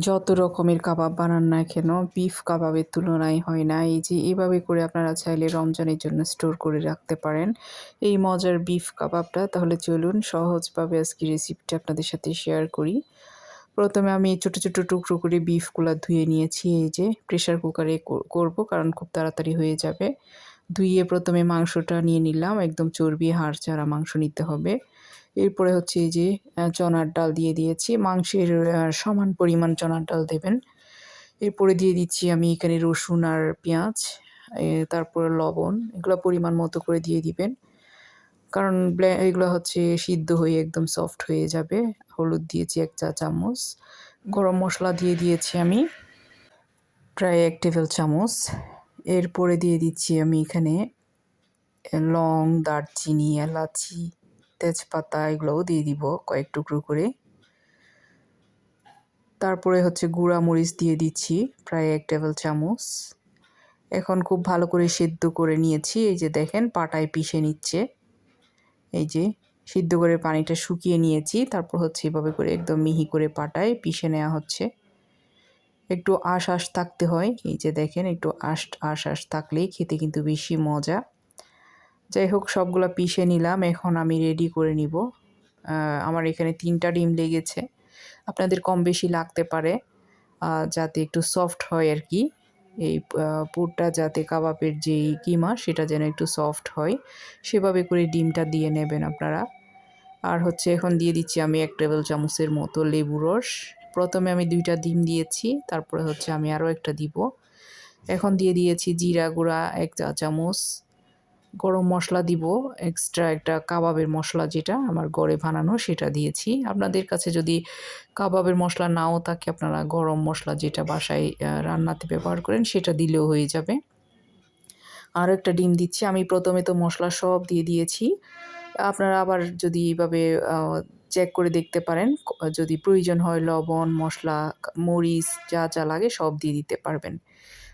যত রকমের কাবাব বানান না কেন বিফ কাবাবের তুলনায় হয় না। এই যে এভাবে করে আপনারা চাইলে রমজানের জন্য স্টোর করে রাখতে পারেন। এই মজার বিফ কাবাবটা, তাহলে চলুন সহজভাবে আজকে রেসিপিটা আপনাদের সাথে শেয়ার করি। প্রথমে আমি ছোট ছোট টুকরো করে বিফগুলো ধুয়ে নিয়েছি। এই যে প্রেশার কুকারে করব কারণ খুব তাড়াতাড়ি হয়ে যাবে। ধুইয়ে প্রথমে মাংসটা নিয়ে নিলাম। একদম চর্বি, হাড় ছাড়া মাংস নিতে হবে। এরপরে হচ্ছে এই যে চনার ডাল দিয়ে দিয়েছি। মাংসের সমান পরিমাণ চনার ডাল দেবেন। এরপরে দিয়ে দিচ্ছি আমি এখানে রসুন আর পেঁয়াজ তারপরে লবণ, এগুলো পরিমাণ মতো করে দিয়ে দিবেন। কারণ এগুলো হচ্ছে সিদ্ধ হয়ে একদম সফট হয়ে যাবে। হলুদ দিয়েছি এক চা চামচ। গরম মশলা দিয়ে দিয়েছি আমি প্রায় এক টেবিল চামচ। এরপরে দিয়ে দিচ্ছি আমি এখানে লং, দারচিনি, এলাচি তেজপাতা এগুলোও দিয়ে দিব কয়েক টুকরো করে। তারপরে হচ্ছে গুঁড়া মরিচ দিয়ে দিচ্ছি প্রায় এক টেবিল চামচ। এখন খুব ভালো করে সেদ্ধ করে নিয়েছি, এই যে দেখেন পাটায় পিষে নিচ্ছে। এই যে সিদ্ধ করে পানিটা শুকিয়ে নিয়েছি, তারপর হচ্ছে এভাবে করে একদম মিহি করে পাটায় পিষে নেওয়া হচ্ছে। একটু আশ আশ থাকতে হয়, এই যে দেখেন একটু আশ আশ আশ থাকলেই খেতে কিন্তু বেশি মজা। যাই হোক, সবগুলো পিষে নিলাম, এখন আমি রেডি করে নিব। আমার এখানে তিনটা ডিম লেগেছে। আপনাদের কম বেশি লাগতে পারে যাতে একটু সফট হয় আর কি। এই পুরটা যাতে কাবাবের যেই কিমা, সেটা যেন একটু সফট হয়। সেভাবে করে ডিমটা দিয়ে নেবেন আপনারা। আর হচ্ছে এখন দিয়ে দিচ্ছি আমি এক টেবিল চামচের মতো লেবু রস। প্রথমে আমি দুইটা ডিম দিয়েছি, তারপরে হচ্ছে আমি আরও একটা দিব। এখন দিয়ে দিয়েছি জিরা গুঁড়া, এক চা চামচ গরম মশলা দিব এক্সট্রা একটা কাবাবের মশলা যেটা আমার গড়ে বানানো সেটা দিয়েছি। আপনাদের কাছে যদি কাবাবের মশলা নাও থাকে, আপনারা গরম মশলা যেটা বাসায় রান্নাতে ব্যবহার করেন সেটা দিলেও হয়ে যাবে। আরও একটা ডিম দিচ্ছি, আমি প্রথমে তো মশলা সব দিয়ে দিয়েছি। আপনারা আবার যদি এইভাবে চেক করে দেখতে পারেন, যদি প্রয়োজন হয় লবণ, মশলা, মরিচ যা যা লাগে সব দিয়ে দিতে পারবেন।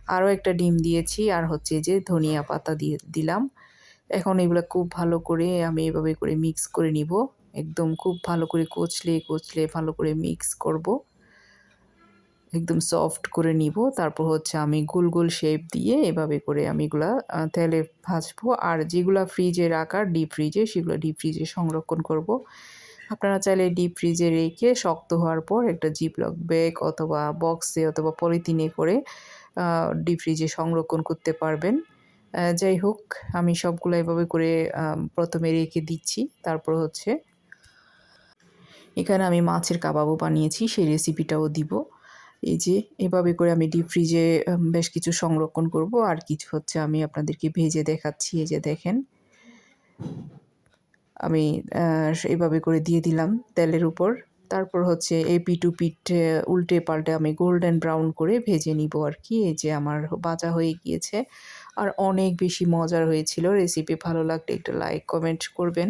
আরও একটা ডিম দিয়েছি, আর হচ্ছে যে ধনিয়া পাতা দিয়ে দিলাম। এখন এগুলো খুব ভালো করে আমি এভাবে করে মিক্স করে নিব। একদম খুব ভালো করে কচলে কচলে ভালো করে মিক্স করব। একদম সফট করে নিব। তারপর হচ্ছে আমি গোল গোল শেপ দিয়ে এভাবে করে আমি এগুলা তেলে ভাজবো। আর যেগুলো ফ্রিজে রাখার ডিপ ফ্রিজে সেগুলো ডিপ ফ্রিজে সংরক্ষণ করব। আপনারা চাইলে ডিপ ফ্রিজে রেখে শক্ত হওয়ার পর একটা জিপলক ব্যাগ অথবা বক্সে অথবা পলিথিনে করে ডিপ ফ্রিজে সংরক্ষণ করতে পারবেন। যাই হোক, আমি সবগুলো এভাবে করে প্রথমে রেখে দিচ্ছি। তারপর হচ্ছে এখানে আমি মাছের কাবাবও বানিয়েছি, সেই রেসিপিটাও দিব। এই যে, এভাবে করে আমি ডিপ ফ্রিজে বেশ কিছু সংরক্ষণ করব। আর কিছু হচ্ছে আমি আপনাদেরকে ভেজে দেখাচ্ছি, এই যে দেখেন। আমি এভাবে করে দিয়ে দিলাম তেলের উপর। তারপর হচ্ছে এই পিটু পিঠ উল্টে পাল্টে আমি গোল্ডেন ব্রাউন করে ভেজে নিব আর কি। এই যে আমার বাজা হয়ে গিয়েছে। আর অনেক বেশি মজার হয়েছিল। রেসিপি ভালো লাগলে একটু লাইক কমেন্ট করবেন।